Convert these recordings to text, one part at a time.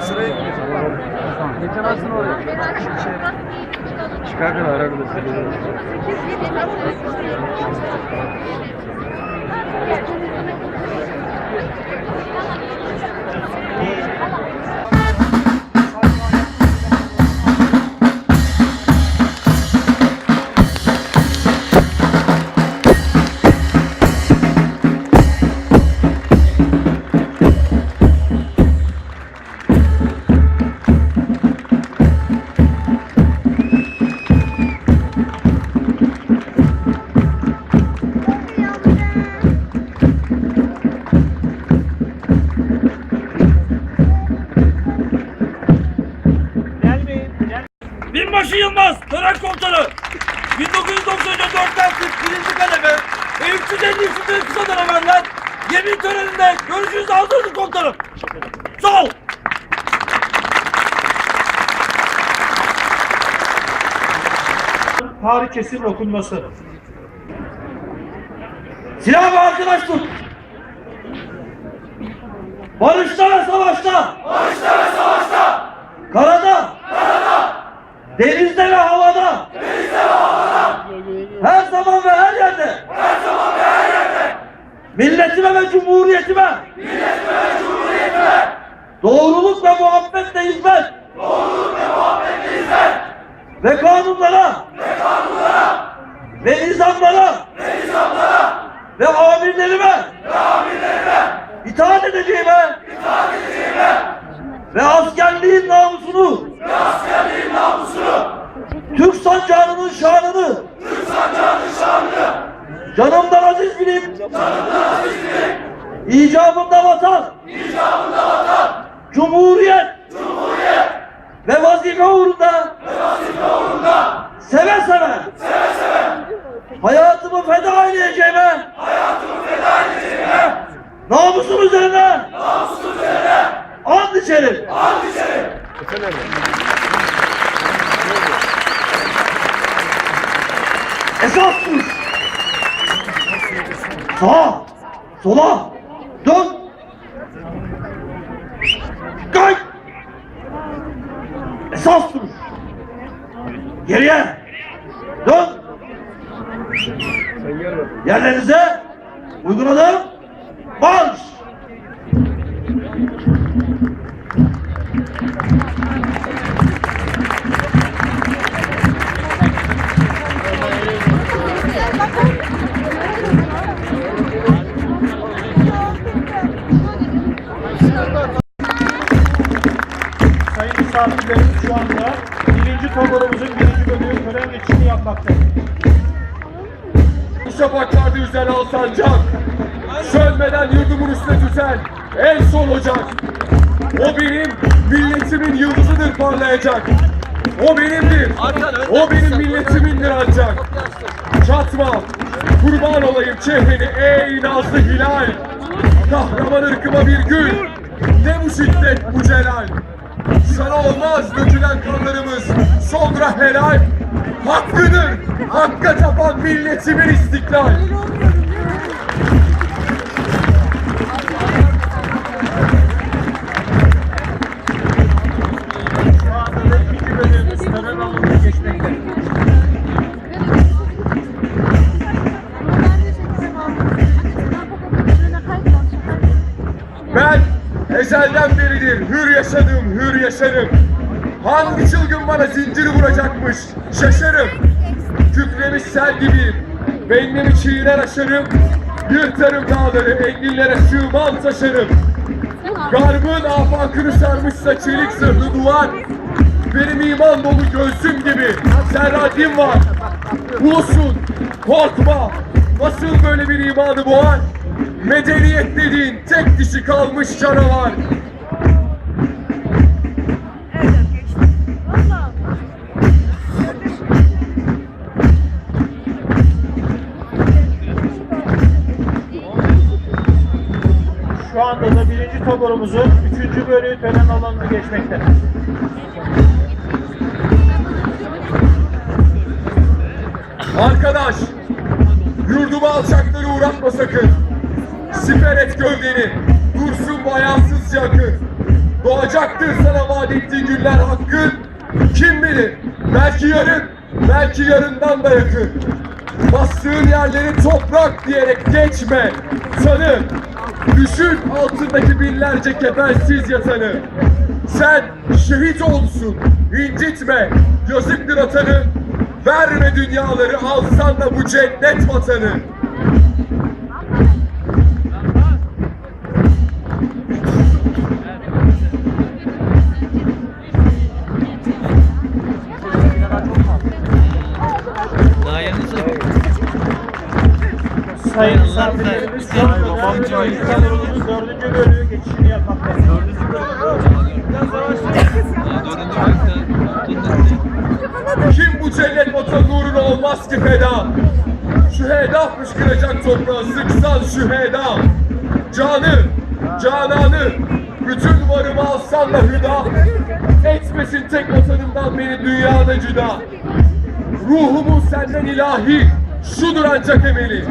Ben şuraya Geçemezsin oraya. Çıkarken ararım seni. Binbaşı töreninde görüşünüze hazırdır komutanım. Sağ ol. tarih kesin okunması. Silah ve arkadaş tut. Barışta ve savaşta. Barışta ve savaşta. Karada. Karada. Denizde ve havada. Denizde ve havada. Her zaman ve her yerde. Her zaman ve her yerde. Milletime ve cumhuriyetime. Milletime ve cumhuriyetime. Doğruluk ve muhabbetle hizmet. Doğruluk ve muhabbetle hizmet. Ve kanunlara. Ve kanunlara. Ve nizamlara ve amirlerime ve amirlerime itaat edeceğime itaat edeceğime ve askerliğin namusunu ve askerliğin namusunu Türk sancağının şanını Türk sancağının şanını canımdan aziz bilip canımdan icabında vatan icabında vatan cumhuriyet cumhuriyet ve vazife uğrunda ve vazife uğrunda seve seve seve seve hayatımı feda edeceğime Namusum üzerine. Namusum üzerine. And içerim. And içerim. Esas duruş. Sağa. Sola. Dön. Kay. Esas duruş. Geriye. Dön. Yerlerinize uygun adım. Marş! Misafirlerimiz şu anda birinci taburumuzun birinci bölümü tören geçişini yapmaktadır. Bu şafaklarda üzen al sancak Sönmeden yurdumun üstüne tüten En son ocak. O benim milletimin yıldızıdır parlayacak. O benimdir. O benim milletimindir ancak. Çatma Kurban olayım çehreni ey nazlı hilal. Kahraman ırkıma bir gül. Ne bu şiddet bu celal sana olmaz dökülen kanlarımız. Sonra helal. Hakkıdır. Hakka tapan milletimin istiklal hür yaşadım hür yaşarım Hangi çılgın bana zinciri vuracakmış? Şaşarım. Kükremiş sel gibiyim. Beynimi çiğner aşarım. Yırtarım dağları enginlere sığmam taşarım. Garbın afakını sarmışsa çelik zırhlı duvar. Benim iman dolu göğsüm gibi serratim var. Ulusun korkma. Nasıl böyle bir imanı boğar? Medeniyet dediğin tek dişi kalmış canavar taburumuzun 3. bölüğü tören alanına geçmekte. Arkadaş, yurdumu alçakları uğratma sakın. Siper et gövdeni, dursun bu ayansız yakın. Doğacaktır sana vaat ettiği günler hakkın. Kim bilir, belki yarın, belki yarından da yakın. Bastığın yerleri toprak diyerek geçme. Tanı, düşün altındaki binlerce kefensiz yatanı. Sen şehit olsun, incitme, yazıktır atanı. Verme dünyaları, alsan da bu cennet vatanı. Şu anda 3. taburumuzun 4. bölüğü geçişini yapmakta. Kim bu cennet vatan uğruna olmaz ki feda? Şu heda fışkıracak toprağa sıksan şu heda. Canı, cananı, bütün varımı alsan da hüda. Etmesin tek vatanımdan beni dünyada cüda. Ruhumun senden ilahi, şudur ancak emeli.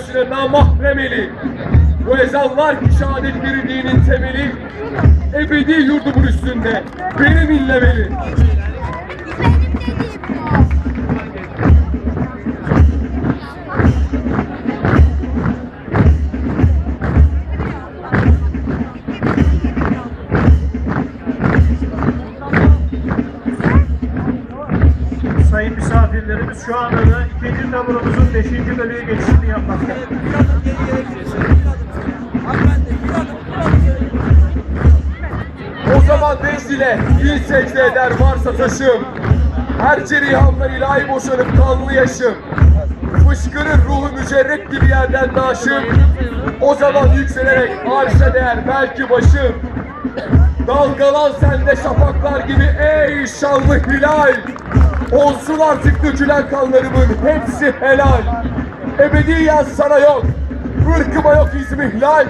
Göğsüne namahrem eli. Bu ezanlar ki şehadetleri dinin temeli. Ebedi yurdumun üstünde benim inlemeli. Sayın misafirlerimiz şu anda da 2. taburumuzun 5. bölüğü geçişini yapmakta. O zaman il secde eder varsa taşım. Her cerihamla ilahi boşanıp kanlı yaşım. Fışkırır ruhu mücerret gibi yerden naşım. O zaman yükselerek arşa değer belki başım. Dalgalan sende şafaklar gibi ey şanlı hilal. Olsun artık dökülen kanlarımın hepsi helal. Ebediyen sana yok, ırkıma yok izmihlal.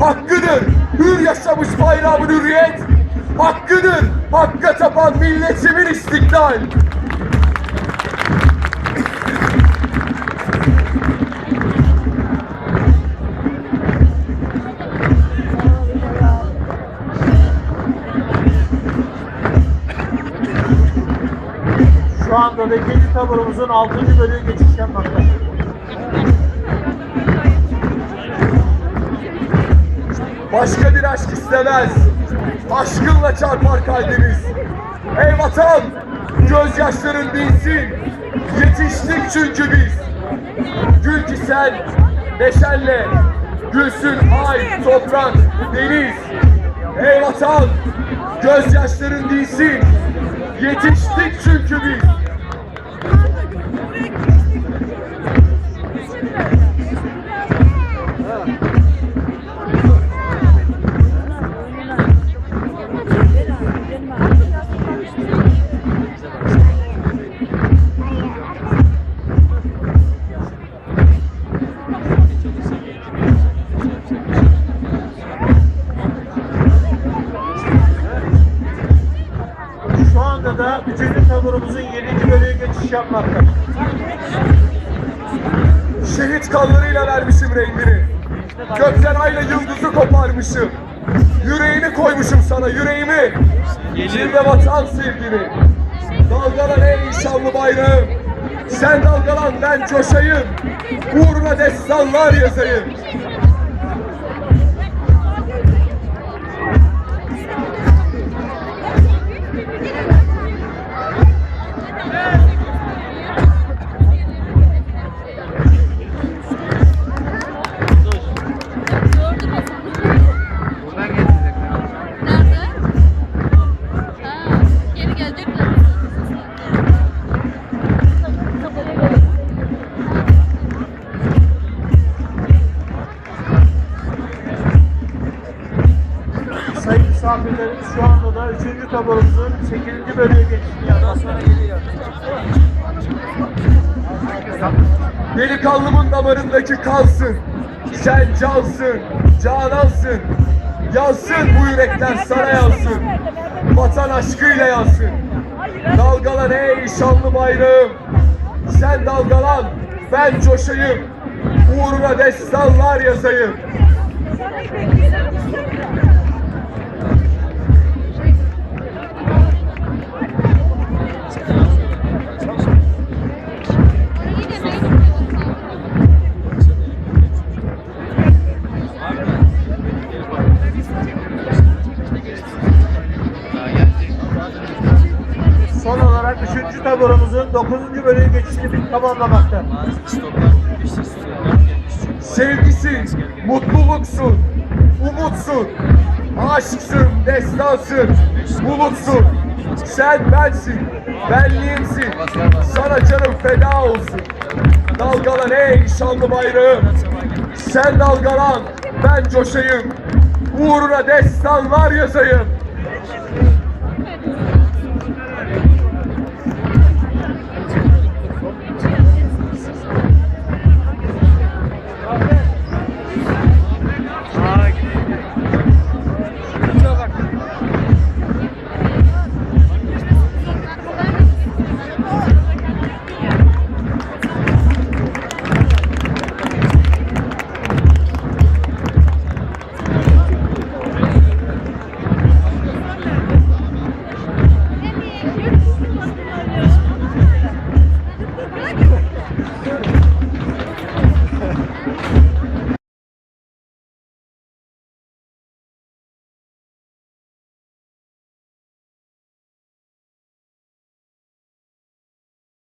Hakkıdır, hür yaşamış bayrağımın hürriyet. Hakkıdır, hakka tapan milletimin istiklal. Anda da 2. taburumuzun 6. bölüğü geçiş yapmakta. Başka bir aşk istemez. Aşkınla çarpar kalbimiz. Ey vatan, gözyaşların dinsin. Yetiştik çünkü biz. Gül ki sen, neşenle. Gülsün ay, toprak, deniz. Ey vatan, gözyaşların dinsin. Yetiştik çünkü biz. 3. taburumuzun 7. bölüğü geçiş yapmakta. Şehit kanlarıyla vermişim rengini. Gökten ayla yıldızı koparmışım. Yüreğini koymuşum sana yüreğimi. İçinde vatan sevgini. Dalgalan ey şanlı bayrağım. Sen dalgalan ben coşayım. Uğruna destanlar yazayım. 8. bölüğü geçişini yapmakta. Delikanlımın damarındaki kansın. Sen cansın, canansın. Yansın bu yürekler sana yansın. Vatan aşkıyla yansın. Dalgalan ey şanlı bayrağım. Sen dalgalan, ben coşayım. Uğruna destanlar yazayım. Sevgisin, mutluluksun, umutsun, aşksın, destansın, bulutsun. Sen bensin, benliğimsin. Sana canım feda olsun. Dalgalan ey şanlı bayrağım. Sen dalgalan, ben coşayım. Uğruna destanlar yazayım.